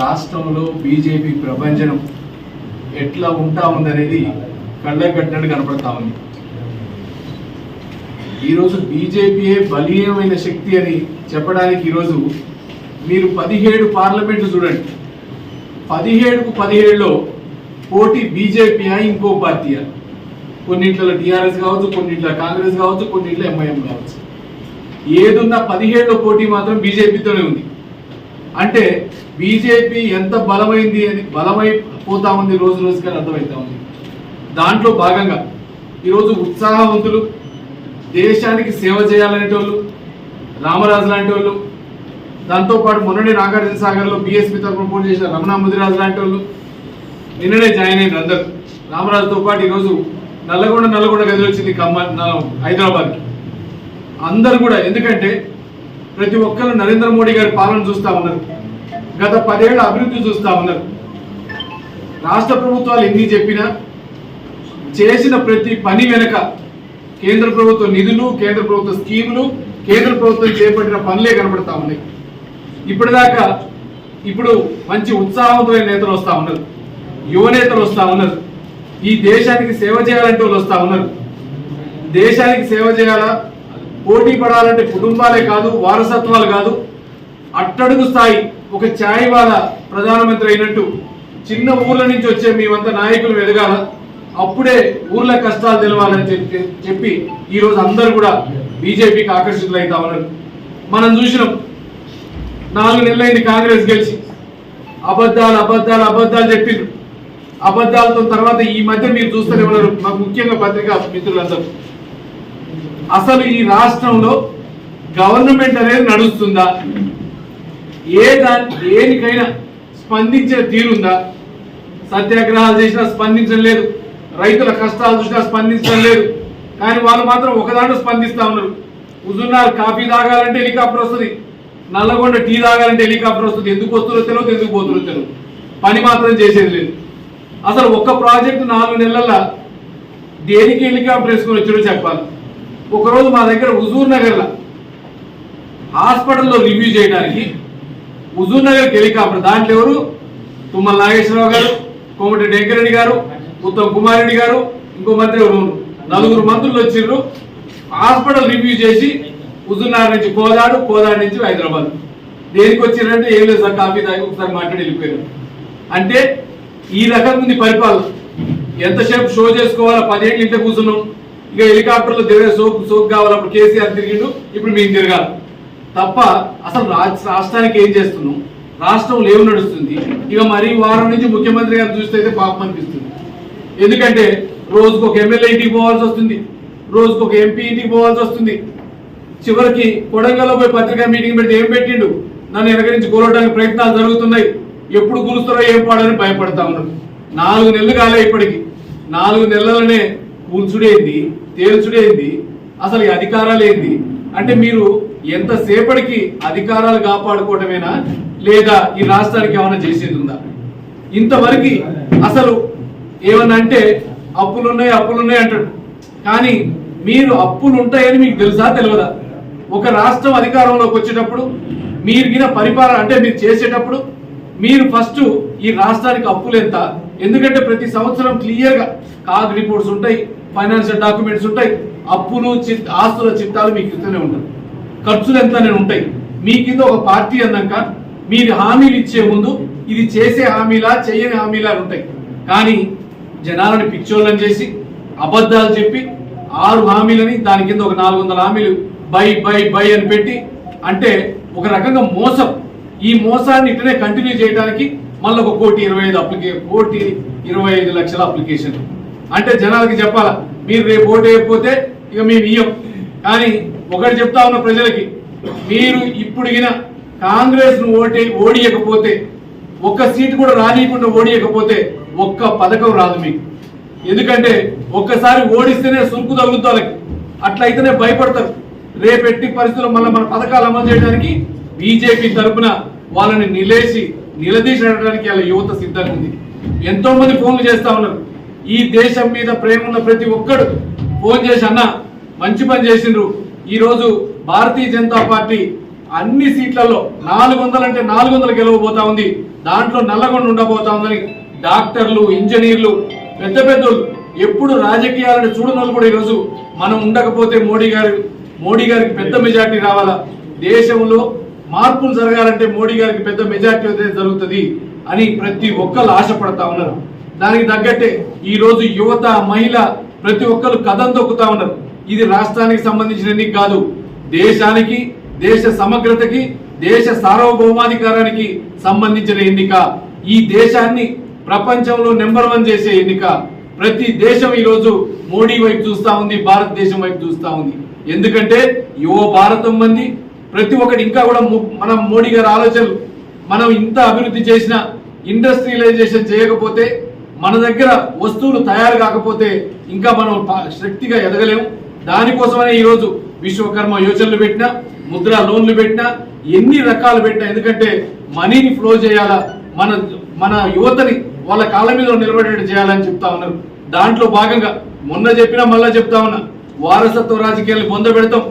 రాష్ట్రంలో బీజేపీ ప్రపంచం ఎట్లా ఉంటా ఉందనేది కళ్ళకట్టినట్టు కనపడతా ఉంది. ఈరోజు బీజేపీయే బలీయమైన శక్తి అని చెప్పడానికి ఈరోజు మీరు పదిహేడు పార్లమెంట్లు చూడండి. పదిహేడుకు పదిహేడులో పోటీ బీజేపీయా ఇంకో పార్టీయా కొన్నింట్లో టీఆర్ఎస్ కావచ్చు కొన్నింట్లో కాంగ్రెస్ కావచ్చు కొన్నింట్లో ఎంఐఎం కావచ్చు. ఏదున్నా పదిహేడులో పోటీ మాత్రం బీజేపీతోనే ఉంది. అంటే బీజేపీ ఎంత బలమైంది అని బలమైపోతా ఉంది రోజు రోజుకి అని అర్థమవుతా ఉంది. దాంట్లో భాగంగా ఈరోజు ఉత్సాహవంతులు దేశానికి సేవ చేయాలనేటోళ్ళు రామరాజు లాంటి వాళ్ళు దాంతోపాటు మొన్ననే నాగార్జున సాగర్లో బీఎస్పీ తరఫున పోటీ చేసిన రమణ ముదిరాజు లాంటి వాళ్ళు నిన్ననే జాయిన్ అయిన అందరు. రామరాజుతో పాటు ఈరోజు నల్లగొండ నల్లగొండ గదిలో వచ్చింది ఖమ్మం హైదరాబాద్కి. అందరు కూడా ఎందుకంటే ప్రతి ఒక్కరు నరేంద్ర మోడీ గారి పాలన చూస్తా ఉన్నారు. గత పదేళ్ళ అభివృద్ధి చూస్తా ఉన్నారు. రాష్ట్ర ప్రభుత్వాలు ఎన్ని చెప్పినా చేసిన ప్రతి పని వెనుక కేంద్ర ప్రభుత్వ నిధులు కేంద్ర ప్రభుత్వ స్కీములు కేంద్ర ప్రభుత్వం చేపట్టిన పనులే కనబడతా ఉన్నాయి. ఇప్పటిదాకా ఇప్పుడు మంచి ఉత్సాహవంతమైన నేతలు వస్తూ ఉన్నారు. యువనేతలు వస్తూ ఉన్నారు. ఈ దేశానికి సేవ చేయాలంటే వాళ్ళు వస్తూ ఉన్నారు. దేశానికి సేవ చేయాలా? పోటీ పడాలంటే కుటుంబాలే కాదు వారసత్వాలు కాదు. అట్టడుగు స్థాయి ఒక ఛాయవాద ప్రధానమంత్రి అయినట్టు చిన్న ఊర్ల నుంచి వచ్చే మేమంతా నాయకులు ఎదగాల అప్పుడే ఊర్ల కష్టాలు తెలవాలని చెప్పి చెప్పి ఈరోజు అందరూ కూడా బీజేపీకి ఆకర్షితులు అవుతా మనం చూసినాం నాలుగు నెలలైంది కాంగ్రెస్ గెలిచి. అబద్ధాలు అబద్ధాలు అబద్ధాలు చెప్పిండ్రు అబద్ధాలతో తర్వాత ఈ మధ్య మీరు చూస్తూనే ఉన్నారు మాకు ముఖ్యంగా పత్రికా మిత్రులందరూ. అసలు ఈ రాష్ట్రంలో గవర్నమెంట్ అనేది నడుస్తుందా? ఏ దాని దేనికైనా స్పందించే తీరుందా? సత్యాగ్రహాలు చేసినా స్పందించడం లేదు. రైతుల కష్టాలు చూసినా స్పందించడం లేదు. కానీ వాళ్ళు మాత్రం ఒకదాంట్లో స్పందిస్తూ ఉన్నారు. హుజుర్నార్ కాఫీ తాగాలంటే హెలికాప్టర్ వస్తుంది. నల్లగొండ టీ తాగాలంటే హెలికాప్టర్ వస్తుంది. ఎందుకు వస్తుందో తెలియదు ఎందుకు పోతుందో తెలియదు పని మాత్రం చేసేది లేదు. అసలు ఒక్క ప్రాజెక్టు నాలుగు నెలల దేనికి హెలికాప్టర్ వేసుకొని వచ్చారో చెప్పాలి. ఒకరోజు మా దగ్గర హుజూర్ నగర్లో హాస్పిటల్లో రివ్యూ చేయడానికి హుజూర్ నగర్కి హెలికాప్టర్ దాంట్లో ఎవరు? తుమ్మల నాగేశ్వరరావు గారు కోమటి వెంకరెడ్డి గారు ఉత్తమ్ కుమార్ రెడ్డి గారు ఇంకో మంత్రి నలుగురు మంత్రులు వచ్చిర్రు. హాస్పిటల్ రివ్యూ చేసి హుజూర్నగర్ నుంచి కోదాడు కోదాడు నుంచి హైదరాబాద్. దేనికి వచ్చిరంటే ఏం లేదు సార్ కాఫీ తాగి ఒకసారి మాట్లాడి వెళ్ళిపోయారు. అంటే ఈ రకం ఉంది పరిపాలన. ఎంతసేపు షో చేసుకోవాలా? పదేళ్ళు ఇంటే కూర్చున్నాం. ఇక హెలికాప్టర్లు తిరిగే సోకు సోకు కావాలప్పుడు కేసీఆర్ తిరిగిండు. ఇప్పుడు మేము తిరగాలి. తప్ప అసలు రాష్ట్రానికి ఏం చేస్తున్నాం? రాష్ట్రంలో ఏం నడుస్తుంది. ఇక మరి వారం నుంచి ముఖ్యమంత్రి గారు చూస్తే అయితే పాపం అనిపిస్తుంది. ఎందుకంటే రోజుకు ఒక ఎమ్మెల్యే ఇంటికి పోవాల్సి వస్తుంది. రోజుకు ఒక ఎంపీ ఇంటికి పోవాల్సి వస్తుంది. చివరికి కొడంగల్లో పోయి పత్రికా మీటింగ్ పెడితే ఏం పెట్టిండు? నన్ను వెనక నుంచి కూలవడానికి ప్రయత్నాలు జరుగుతున్నాయి. ఎప్పుడు కూలుస్తారో ఏం పాడని భయపడతా ఉన్నారు నాలుగు నెలలు కాలే ఇప్పటికి. నాలుగు నెలలనే కూల్చుడేంది తేల్చుడేంది అసలు ఈ అధికారాలు ఏంది అంటే మీరు ఎంతసేపటికి అధికారాలు కాపాడుకోవటమేనా? లేదా ఈ రాష్ట్రానికి ఏమైనా చేసేది ఉందా ఇంతవరకు అసలు ఏమన్నా అంటే అప్పులున్నాయి అప్పులున్నాయి అంటాడు. కానీ మీరు అప్పులు ఉంటాయని మీకు తెలుసా తెలియదా ఒక రాష్ట్రం అధికారంలోకి వచ్చేటప్పుడు మీరు గిన పరిపాలన అంటే మీరు చేసేటప్పుడు మీరు ఫస్ట్ ఈ రాష్ట్రానికి అప్పులు ఎంత? ఎందుకంటే ప్రతి సంవత్సరం క్లియర్గా కాగ్ రిపోర్ట్స్ ఉంటాయి ఫైనాన్షియల్ డాక్యుమెంట్స్ ఉంటాయి. అప్పులు ఆస్తుల చిట్టాలు మీకు ఇస్తూనే ఉంటారు ఖర్చులు ఎంతనే ఉంటాయి. మీ కింద ఒక పార్టీ అన్నాక మీరు హామీలు ఇచ్చే ముందు ఇది చేసే హామీలా చేయని హామీలా ఉంటాయి. కానీ జనాలను పిచ్చోళ్ళని చేసి అబద్ధాలు చెప్పి ఆరు హామీలని దాని కింద ఒక నాలుగు వందల హామీలు బై బై బై అని పెట్టి అంటే ఒక రకంగా మోసం. ఈ మోసాన్ని ఇట్లనే కంటిన్యూ చేయడానికి మళ్ళీ ఒక కోటి ఇరవై ఐదు అప్లికే కోటి ఇరవై ఐదు లక్షల అప్లికేషన్. అంటే జనాలకి చెప్పాలా మీరు రేపు ఓటు వేయకపోతే ఇక మేము ఇయ్యం. కానీ ఒకటి చెప్తా ఉన్న ప్రజలకి మీరు ఇప్పుడు గిన కాంగ్రెస్ను ఓటే ఓడియకపోతే ఒక్క సీటు కూడా రానియకుండా ఓడియకపోతే ఒక్క పథకం రాదు మీకు. ఎందుకంటే ఒక్కసారి ఓడిస్తేనే సురుకు తగులుతుంది వాళ్ళకి. అట్లయితేనే భయపడతారు. రేపెట్టి పరిస్థితుల్లో మళ్ళీ మన పథకాలు అమలు చేయడానికి బీజేపీ తరపున వాళ్ళని నిలేసి నిలదీసి అడగడానికి వాళ్ళ యువత సిద్ధంగా ఉంది. ఎంతో మంది ఫోన్లు చేస్తా ఉన్నారు. ఈ దేశం మీద ప్రేమ ఉన్న ప్రతి ఒక్కడు ఫోన్ చేసి అన్న మంచి పని చేసిండ్రు. ఈ రోజు భారతీయ జనతా పార్టీ అన్ని సీట్లలో నాలుగు వందలు అంటే నాలుగు వందలు గెలవబోతా ఉంది. దాంట్లో నల్లగొండ ఉండబోతా ఉందని డాక్టర్లు ఇంజనీర్లు పెద్ద పెద్దలు ఎప్పుడు రాజకీయాలను చూడనోళ్ళు కూడా ఈరోజు మనం ఉండకపోతే మోడీ గారు మోడీ గారికి పెద్ద మెజార్టీ రావాలా? దేశంలో మార్పులు జరగాలంటే మోడీ గారికి పెద్ద మెజార్టీ అయితే జరుగుతుంది అని ప్రతి ఒక్కరు ఆశపడతా ఉన్నారు. దానికి తగ్గట్టే ఈ రోజు యువత మహిళ ప్రతి ఒక్కరు కథం తొక్కుతా ఉన్నారు. ఇది రాష్ట్రానికి సంబంధించినవి కాదు. దేశానికి దేశ సమగ్రతకి దేశ సార్వభౌమాధికారానికి సంబంధించిన ఎన్నిక. ఈ దేశాన్ని ప్రపంచంలో నెంబర్ వన్ చేసే ఎన్నిక. ప్రతి దేశం ఈ రోజు మోడీ వైపు చూస్తూ ఉంది భారతదేశం వైపు చూస్తా ఉంది. ఎందుకంటే యువ భారతం మంది ప్రతి ఒక్కటి ఇంకా కూడా మనం మోడీ గారి ఆలోచనలు మనం ఇంత అభివృద్ధి చేసిన ఇండస్ట్రియలైజేషన్ చేయకపోతే మన దగ్గర వస్తువులు తయారు కాకపోతే ఇంకా మనం శక్తిగా ఎదగలేము. దానికోసమనే ఈరోజు విశ్వకర్మ యోజనలు పెట్టినా ముద్ర లోన్లు పెట్టినా ఎన్ని రకాలు పెట్టినా ఎందుకంటే మనీని ఫ్లో చేయాలా మన మన యువతని వాళ్ళ కాళ్ళ మీద నిలబడేట్టు చేయాలని చెప్తా ఉన్నారు. దాంట్లో భాగంగా మొన్న చెప్పినా మళ్ళా చెప్తా ఉన్నా వారసత్వ రాజకీయాలు పొందబెడతాం